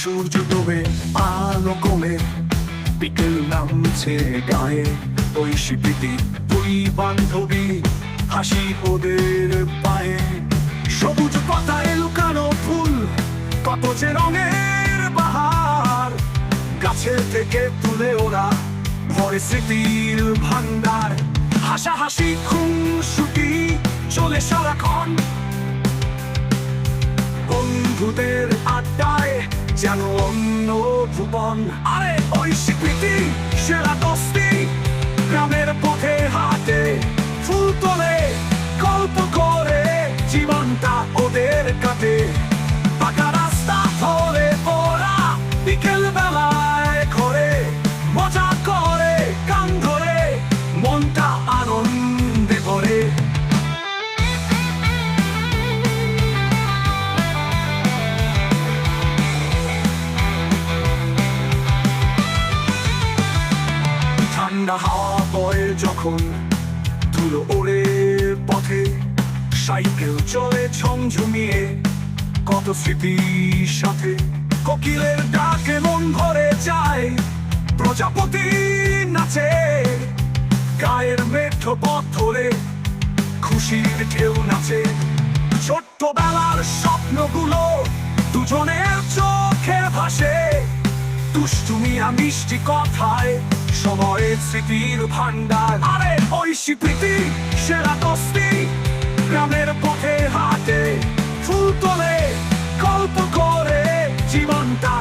সূর্য আলো কমে বিকেল নামছে গায়ে, ওই বান্ধবী, হাসি ওদের পায়ে। সবুজ পাতায় লুকানো ফুল, কত যে রঙের বাহার গাছের থেকে তুলে ওরা ভরে স্মৃতির ভান্ডার, হাসাহাসি, খুনসুটি চলে সারাক্ষণ। বন্ধুদের আড্ডায় যেন অন্য ভুবন। আরে, ওই স্বীকৃতি, সেরা দোস্তি, গ্রামের পথে হাটে, ফুল তোলে, গল্প করে, জীবনটা ওদের কাটে। ঠান্ডা হাওয়া বয়ে যখন ধুলো ওড়ে পথে, সাইকেল চলে ঝমঝমিয়ে কত স্মৃতির সাথে কোকিলের ডাকে মন ভরে যায়, প্রজাপতি নাচে, গায়ের মেঠো পথ ধরে খুশির ঢেউ নাচে। ছোট্টবেলার স্বপ্নগুলো দুজনের চোখে ভাসে। দুষ্টুমি আর মিষ্টি কথায়, সময়ের স্মৃতির ভান্ডার আরে, ওই স্বীকৃতি, সেরা দোস্তি, গ্রামের পথে হাটে, ফুল তোলে, গল্প করে জীবনটা।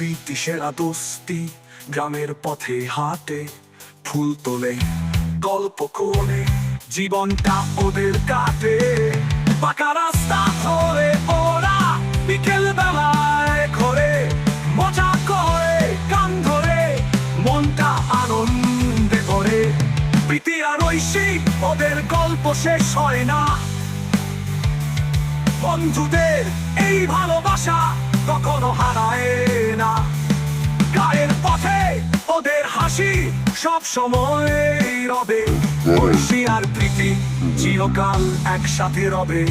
স্বীকৃতি সেরা দোস্তি গ্রামের পথে হাটে, ফুল তোলে, গল্প করে জীবনটা ওদের কাটে। পাকা রাস্তা ধরে ওরা বিকেল বেলায় ঘরে, মজা করে কান ধরে, মনটা আনন্দে করে প্রীতি আর ঐশী, ওদের গল্প শেষ হয় না। বন্ধুদের এই ভালোবাসা কখনো হারায় না। গায়ের পথে ওদের হাসি সব সময় রবে। ঐশী আর প্রীতি চিরকাল একসাথে রবে।